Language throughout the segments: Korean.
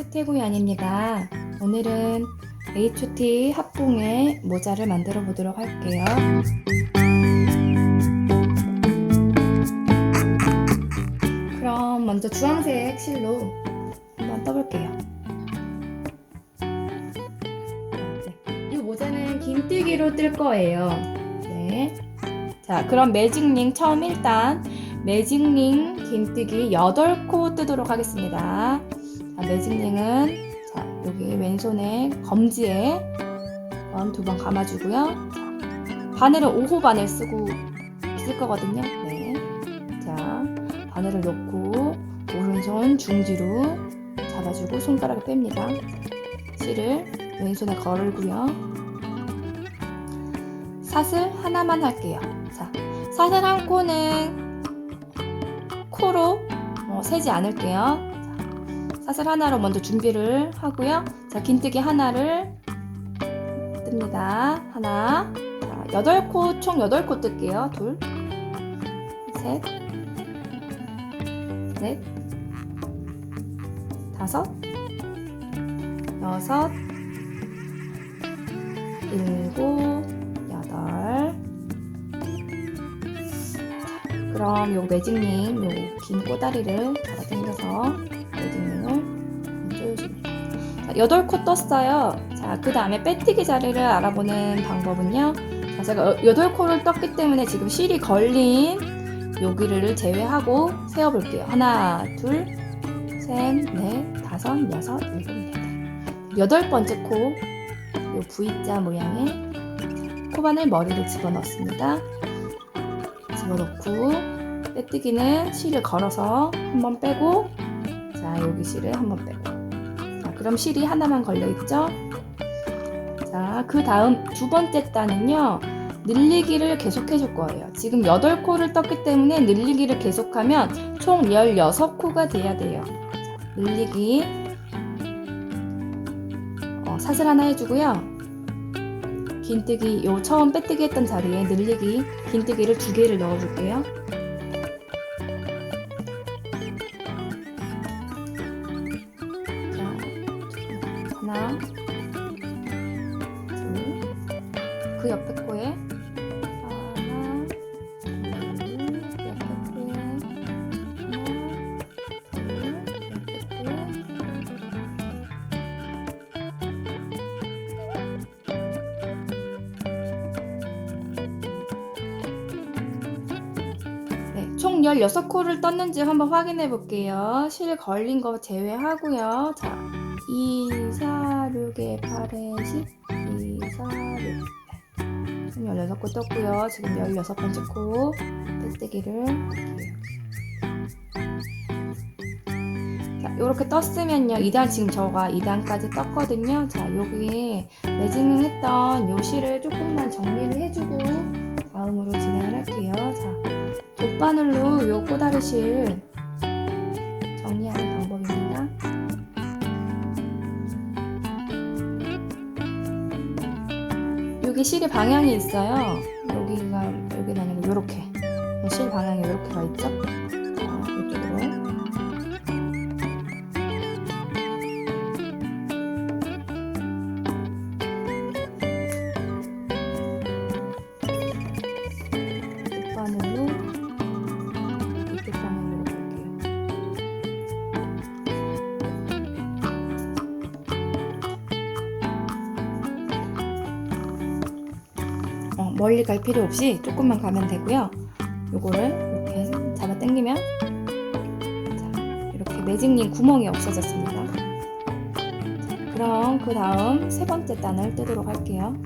스테고연입니다. 오늘은 H.O.T 합봉의 모자를 만들어 보도록 할게요. 그럼 먼저 주황색 실로 한번 떠볼게요. 네. 이 모자는 긴뜨기로 뜰 거예요. 네. 자, 그럼 매직링 처음 일단 매직링 긴뜨기 8코 뜨도록 하겠습니다. 자, 매직링은 자, 여기 왼손에 검지에 두 번 감아주고요. 자, 바늘은 5호 바늘 쓰고 있을 거거든요. 네. 자, 바늘을 놓고 오른손 중지로 잡아주고 손가락을 뺍니다. 실을 왼손에 걸고요. 사슬 하나만 할게요. 자, 사슬 한 코는 코로 어, 세지 않을게요. 자, 사슬 하나로 먼저 준비를 하고요. 자, 긴뜨기 하나를 뜹니다. 하나. 자, 8코, 총 8코 뜰게요. 둘, 셋, 넷, 다섯, 여섯, 일곱, 여덟. 그럼 요 매직링, 요긴 꼬다리를 잡아 당겨서 자, 8코 떴어요. 자, 그 다음에 빼뜨기 자리를 알아보는 방법은요. 자, 제가 8코를 떴기 때문에 지금 실이 걸린 여기를 제외하고 세어볼게요. 하나, 둘, 셋, 넷, 다섯, 여섯, 일곱, 여덟. 여덟 번째 코, 요 V자 모양의 코바늘 머리를 집어넣습니다. 집어넣고 빼뜨기는 실을 걸어서 한번 빼고 자 여기 실을 한번 빼고 자 그럼 실이 하나만 걸려 있죠? 자 그 다음 두 번째 단은요 늘리기를 계속 해 줄 거예요. 지금 8코를 떴기 때문에 늘리기를 계속하면 총 16코가 돼야 돼요. 자, 늘리기 어, 사슬 하나 해주고요. 긴뜨기 요 처음 빼뜨기 했던 자리에 늘리기 긴뜨기를 두 개를 넣어줄게요. 하나, 둘, 그 옆에 코에 하나, 둘, 옆에 코에 하나, 둘, 옆에 코에 네, 총 16코를 떴는지 한번 확인해 볼게요. 실 걸린 거 제외하고요. 자, 2, 4, 6에 8에 10, 2, 4, 6, 총 16코 떴고요. 지금 16번째 코 떼뜨기를 할게요. 자, 이렇게 떴으면요. 2단 지금 저가 2단까지 떴거든요. 자, 여기 매직링 했던 요 실을 조금만 정리를 해주고 다음으로 진행을 할게요. 자, 돗바늘로 요 꼬다리 실 여기 실의 방향이 있어요. 여기가 여기는 아니고 요렇게 실 방향이 요렇게 가 있죠. 멀리 갈 필요 없이 조금만 가면 되고요. 요거를 이렇게 잡아 당기면 자, 이렇게 매직링 구멍이 없어졌습니다. 자, 그럼 그 다음 세 번째 단을 뜨도록 할게요.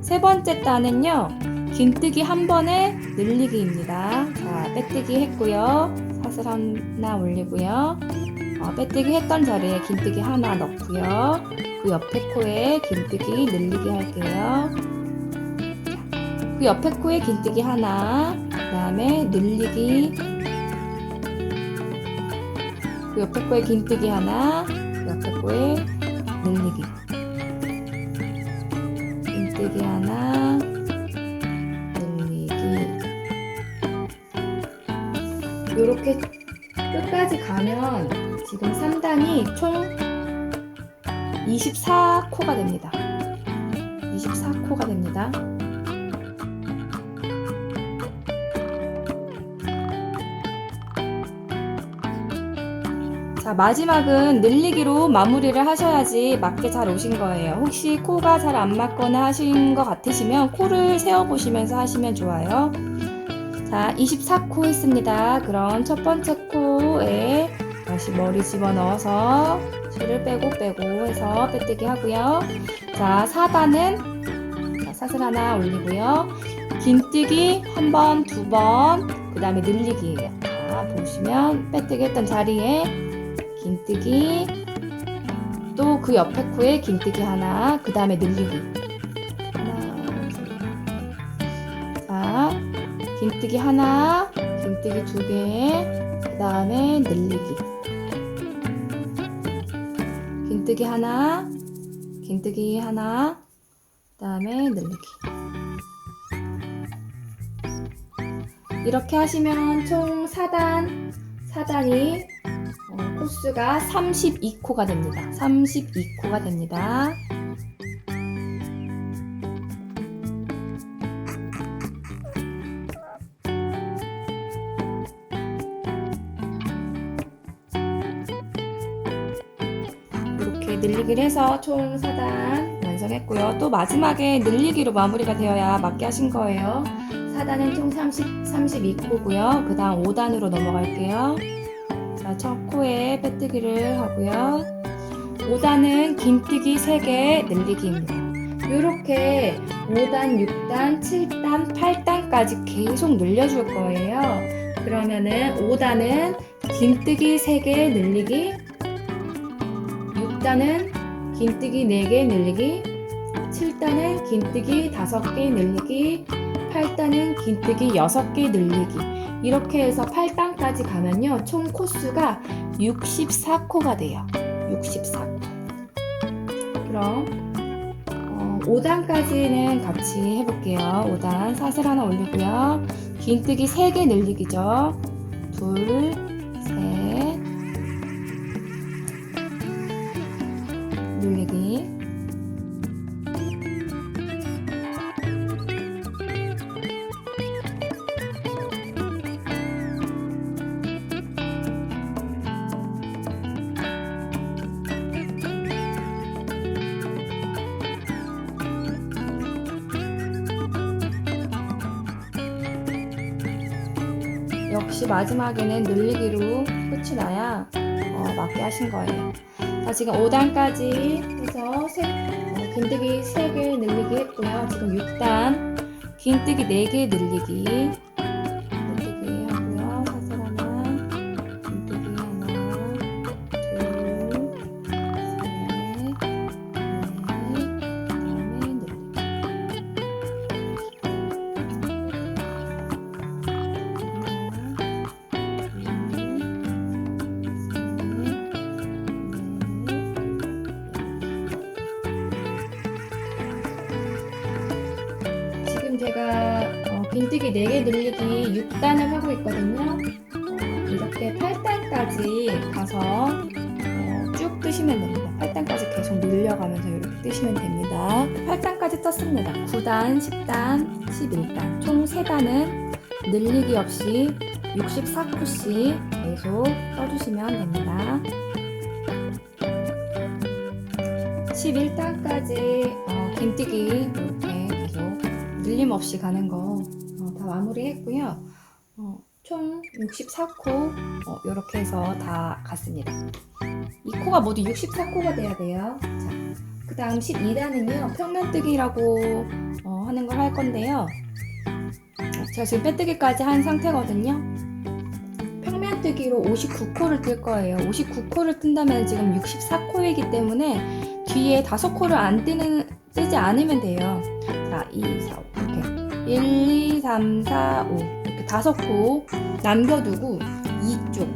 세 번째 단은요. 긴뜨기 한 번에 늘리기입니다. 자, 빼뜨기 했고요. 사슬 하나 올리고요. 어, 빼뜨기 했던 자리에 긴뜨기 하나 넣고요. 그 옆에 코에 긴뜨기 늘리기 할게요. 그 옆에 코에 긴뜨기 하나, 그 다음에 늘리기, 그 옆에 코에 긴뜨기 하나, 그 옆에 코에 늘리기, 긴뜨기 하나, 늘리기. 이렇게 끝까지 가면 지금 3단이 총 24코가 됩니다. 24코가 됩니다. 자, 마지막은 늘리기로 마무리를 하셔야지 맞게 잘 오신 거예요. 혹시 코가 잘 안 맞거나 하신 것 같으시면 코를 세어보시면서 하시면 좋아요. 자, 24코 했습니다. 그럼 첫 번째 코에 다시 머리 집어넣어서 실을 빼고 빼고 해서 빼뜨기 하고요. 자, 4단은 자, 사슬 하나 올리고요. 긴뜨기 한 번, 두 번, 그 다음에 늘리기예요. 자, 보시면 빼뜨기 했던 자리에 긴뜨기 또 그 옆에 코에 긴뜨기 하나 그 다음에 늘리기. 하나 둘자 긴뜨기 하나 긴뜨기 두개그 다음에 늘리기. 긴뜨기 하나 긴뜨기 하나 그 다음에 늘리기. 이렇게 하시면 총 4단 4단이 어, 코스가 32코가 됩니다. 32코가 됩니다. 이렇게 늘리기를 해서 총 4단 완성했고요. 또 마지막에 늘리기로 마무리가 되어야 맞게 하신 거예요. 4단은 총 30, 32코고요. 그 다음 5단으로 넘어갈게요. 자, 첫 코에 빼뜨기를 하고요. 5단은 긴뜨기 3개 늘리기입니다. 이렇게 5단, 6단, 7단, 8단까지 계속 늘려줄 거예요. 그러면은 5단은 긴뜨기 3개 늘리기, 6단은 긴뜨기 4개 늘리기, 7단은 긴뜨기 5개 늘리기, 8단은 긴뜨기 6개 늘리기. 이렇게 해서 8단 까지 가면요. 총 코수가 64코가 돼요. 64코. 그럼 어, 5단까지는 같이 해볼게요. 5단 사슬 하나 올리고요. 긴뜨기 3개 늘리기죠. 둘, 역시 마지막에는 늘리기로 끝이 나야 어, 맞게 하신 거예요. 자, 지금 5단까지 해서 세, 어, 긴뜨기 3개 늘리기 했고요. 지금 6단 긴뜨기 4개 늘리기 제가 어, 빈뜨기 4개 늘리기 6단을 하고 있거든요. 어, 이렇게 8단까지 가서 어, 쭉 뜨시면 됩니다. 8단까지 계속 늘려가면서 이렇게 뜨시면 됩니다. 8단까지 떴습니다. 9단, 10단, 11단 총 3단은 늘리기 없이 64코씩 계속 떠주시면 됩니다. 11단까지 어, 긴뜨기 이렇게 계속 늘림 없이 가는 거 다 마무리했고요. 어, 총 64코 어, 이렇게 해서 다 갔습니다. 이 코가 모두 64코가 돼야 돼요. 자, 그 다음 12단은요 평면뜨기라고 어, 하는 걸 할 건데요. 제가 지금 빼뜨기까지 한 상태거든요. 평면뜨기로 59코를 뜰 거예요. 59코를 뜬다면 지금 64코이기 때문에 뒤에 5코를 안 뜨는, 뜨지 않으면 돼요. 자, 2, 4, 5. 이렇게. 1, 2, 3, 4, 5. 이렇게 5코 남겨두고 이쪽.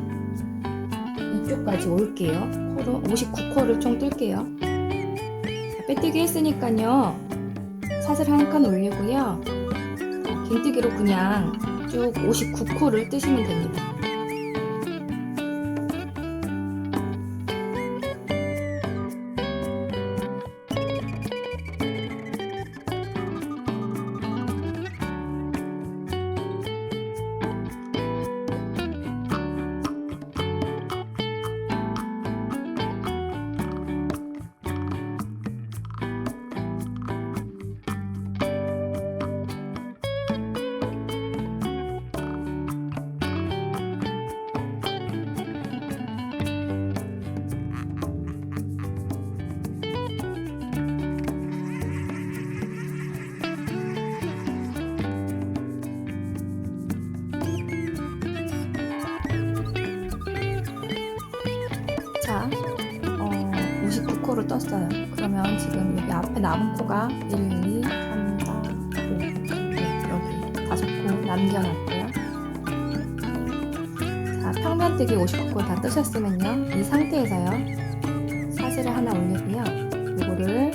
이쪽까지 올게요. 코로 59코를 총 뜰게요. 자, 빼뜨기 했으니까요. 사슬 한 칸 올리고요. 긴뜨기로 그냥 쭉 59코를 뜨시면 됩니다. 여기 앞에 남은 코가 1, 2, 3, 4, 5, 네, 여기 다섯 코 남겨놨고요. 자, 평면뜨기 59코 다 뜨셨으면요. 이 상태에서요. 사슬을 하나 올리고요. 이거를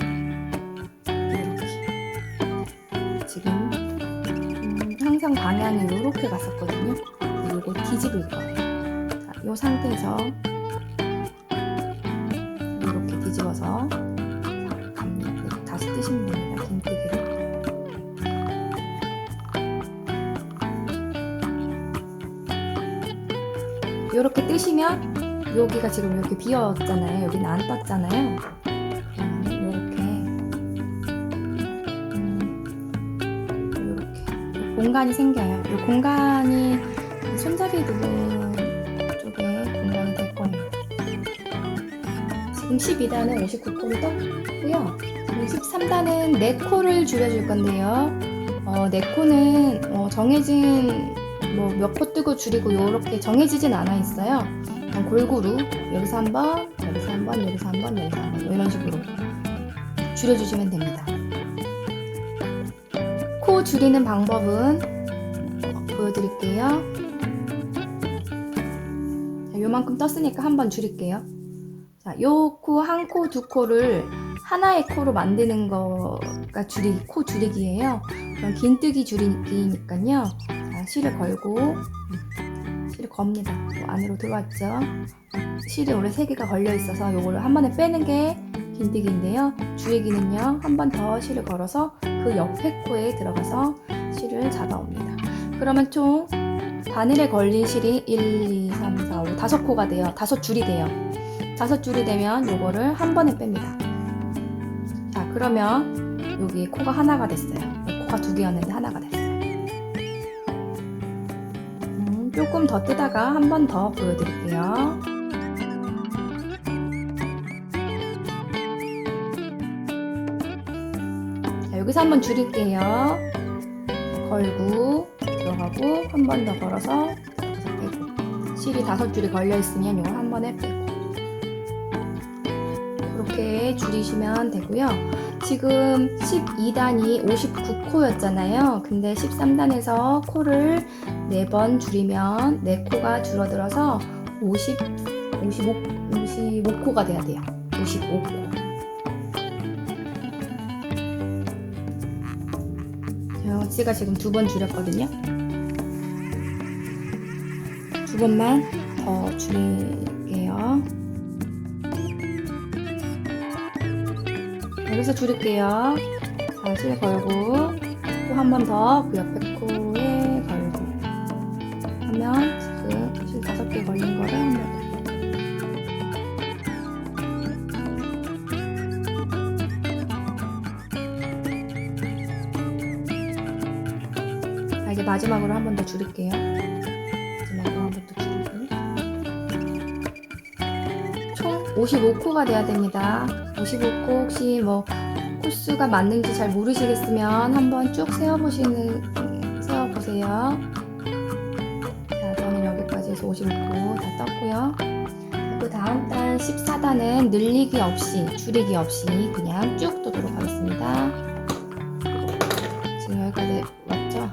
이렇게 지금 음, 항상 방향이 이렇게 갔었거든요. 이거 뒤집을 거예요. 자, 이 상태에서 뜨시면 여기가 지금 이렇게 비었잖아요. 여기는 안 떴잖아요. 이렇게 이렇게 공간이 생겨요. 이 공간이 손잡이 부분 쪽에 공간이 될 거예요. 지금 12단은 59코를 떴고요. 지금 13단은 4코를 줄여줄 건데요. 어, 4코는 어, 정해진 뭐 몇 코 뜨고 줄이고 이렇게 정해지진 않아 있어요. 그냥 골고루 여기서 한 번, 여기서 한 번, 여기서 한 번, 여기서 한 번, 뭐 이런 식으로 줄여주시면 됩니다. 코 줄이는 방법은 어, 보여드릴게요. 자, 요만큼 떴으니까 한번 줄일게요. 자, 요 코 한 코, 두 코를 하나의 코로 만드는 거가 줄이, 코 줄이기예요. 그럼 긴뜨기 줄이기니까요. 자, 실을 걸고 음, 실을 겁니다. 뭐 안으로 들어왔죠. 실이 원래 세 개가 걸려 있어서 요거를 한 번에 빼는 게 긴뜨기인데요. 줄이기는요. 한 번 더 실을 걸어서 그 옆에 코에 들어가서 실을 잡아옵니다. 그러면 총 바늘에 걸린 실이 1, 2, 3, 4, 5, 다섯 코가 돼요. 다섯 줄이 돼요. 다섯 줄이 되면 요거를 한 번에 뺍니다. 자, 그러면 여기 코가 하나가 됐어요. 코가 두 개였는데 하나가 됐어요. 조금 더 뜨다가 한 번 더 보여드릴게요. 자, 여기서 한번 줄일게요. 걸고 들어가고 한 번 더 걸어서 들어가서 빼고 실이 다섯 줄이 걸려 있으면 이거 한 번에 빼고 그렇게 줄이시면 되고요. 지금 12단이 59코였잖아요. 근데 13단에서 코를 4번 줄이면 4코가 줄어들어서 50, 55, 55코가 돼야 돼요. 55코. 제가 지금 두 번 줄였거든요. 두 번만 더 줄일게요. 여기서 줄일게요. 자, 실 걸고 또 한 번 더 그 옆에 마지막으로 한 번 더 줄일게요. 마지막으로 한 번 더 줄이고. 총 55코가 돼야 됩니다. 55코 혹시 뭐 코수가 맞는지 잘 모르시겠으면 한번 쭉 세어보시는, 세어보세요. 자, 저는 여기까지 해서 55코 다 떴고요. 그 다음 단 14단은 늘리기 없이, 줄이기 없이 그냥 쭉 뜨도록 하겠습니다. 지금 여기까지 왔죠?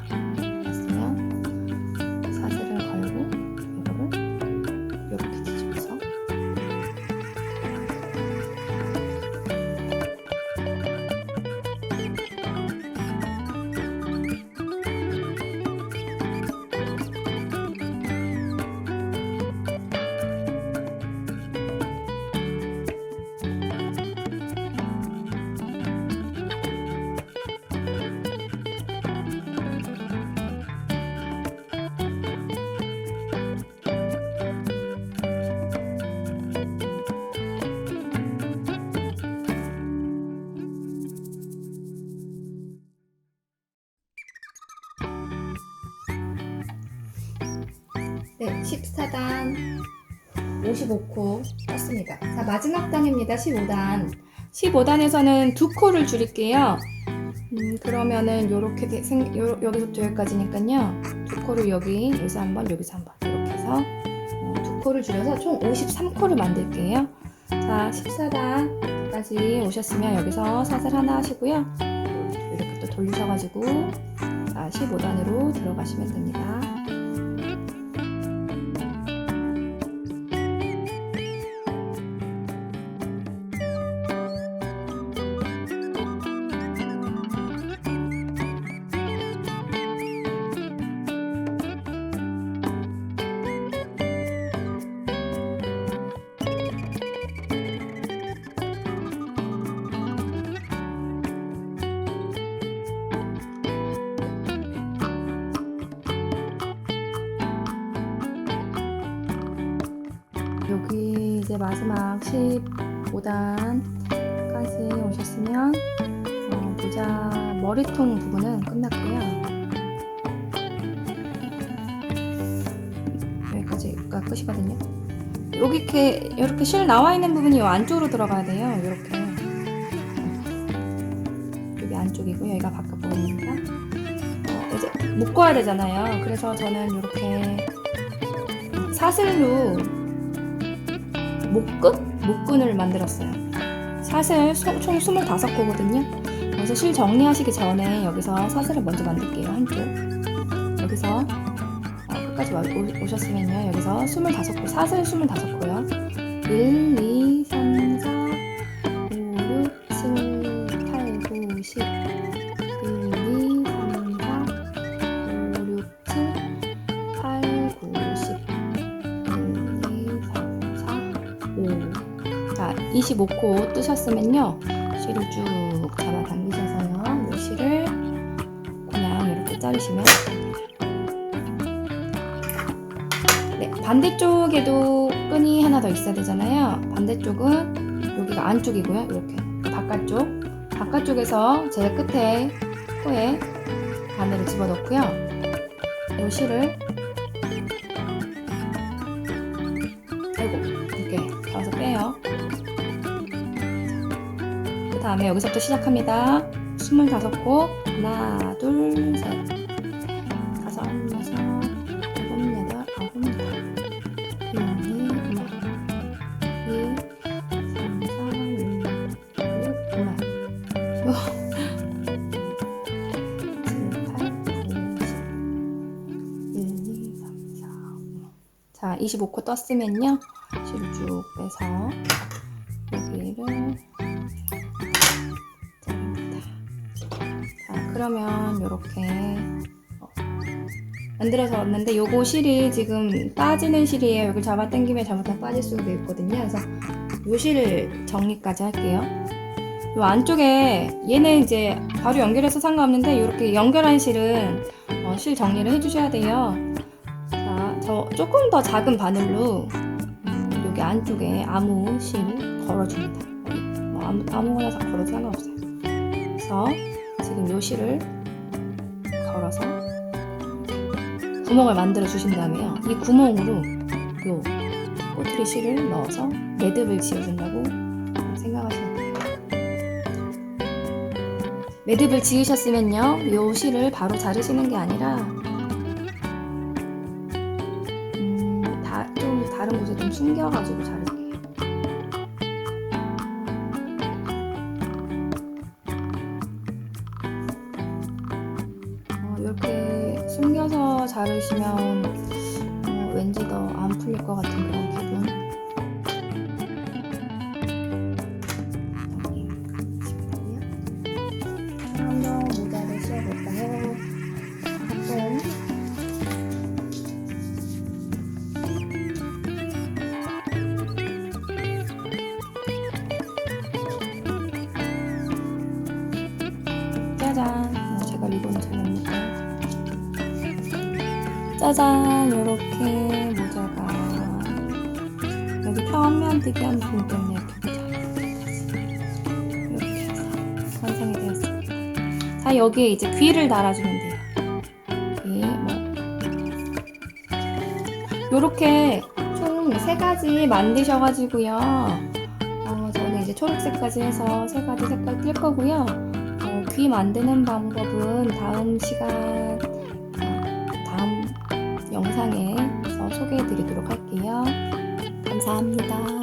14단 55코 떴습니다. 자, 마지막 단입니다. 15단. 15단에서는 두 코를 줄일게요. 음, 그러면은 요렇게 돼- 생, 요, 여기서부터 여기까지니까요. 두 코를 여기, 여기서 한 번, 여기서 한 번. 이렇게 해서 어, 두 코를 줄여서 총 53코를 만들게요. 자, 14단까지 오셨으면 여기서 사슬 하나 하시고요. 이렇게 또 돌리셔가지고 자, 15단으로 들어가시면 됩니다. 이제 마지막 15단까지 오셨으면 어, 모자 머리통 부분은 끝났고요. 여기까지가 끝이거든요. 여기 이렇게 이렇게 실 나와 있는 부분이 이 안쪽으로 들어가야 돼요. 이렇게 여기 안쪽이고 여기가 바깥 부분입니다. 어, 이제 묶어야 되잖아요. 그래서 저는 이렇게 사슬로 목끈? 목끈을 만들었어요. 사슬 소- 총 25코거든요. 그래서 실 정리하시기 전에 여기서 사슬을 먼저 만들게요. 한쪽. 여기서 어, 끝까지 와- 오- 오셨으면요. 여기서 25코, 사슬 25코요. 1, 2, 25코 뜨셨으면요. 실을 쭉 잡아 당기셔서요. 이 실을 그냥 이렇게 자르시면. 네, 반대쪽에도 끈이 하나 더 있어야 되잖아요. 반대쪽은 여기가 안쪽이고요. 이렇게 바깥쪽. 바깥쪽에서 제일 끝에 코에 바늘을 집어넣고요. 이 실을 다음에 여기서부터 시작합니다. 25코 하나 둘셋 다섯 여섯 일곱 여덟 아홉 열 일, 이, 이만 이, 삼, 사, 육, 육, 이만 육, 칠, 팔, 구, 십. 1, 2, 3, 4, 5. 자, 25코 떴으면요. 실을 쭉 빼서 만들어서 왔는데 요거 실이 지금 빠지는 실이에요. 여기 잡아 당기면 잘못하면 빠질 수도 있거든요. 그래서 요 실을 정리까지 할게요. 요 안쪽에 얘는 이제 바로 연결해서 상관없는데 이렇게 연결한 실은 어, 실 정리를 해주셔야 돼요. 자, 저 조금 더 작은 바늘로 음, 여기 안쪽에 아무 실 걸어줍니다. 뭐 아무, 아무거나 다 걸어도 상관없어요. 그래서 지금 요 실을 걸어서 구멍을 만들어 주신 다음에요. 이 구멍으로 요 꼬투리 실을 넣어서 매듭을 지어준다고 생각하시면 돼요. 매듭을 지으셨으면요, 요 실을 바로 자르시는 게 아니라 음, 다, 좀 다른 곳에 좀 숨겨가지고 자를게요. 자르시면 어, 왠지 더 안 풀릴 것 같은 그런 기분. 짜잔. 이렇게 모자가 여기 평면뜨기 한 부분 때문에 이렇게 모자가 이렇게 해서 완성이 되었습니다. 자 여기에 이제 귀를 달아주면 돼요. 귀 뭐. 요렇게 총 세 가지 만드셔가지고요. 어, 저는 이제 초록색까지 해서 세 가지 색깔 뜰 거고요. 어, 귀 만드는 방법은 다음 시간, 영상에서 소개해 드리도록 할게요. 감사합니다.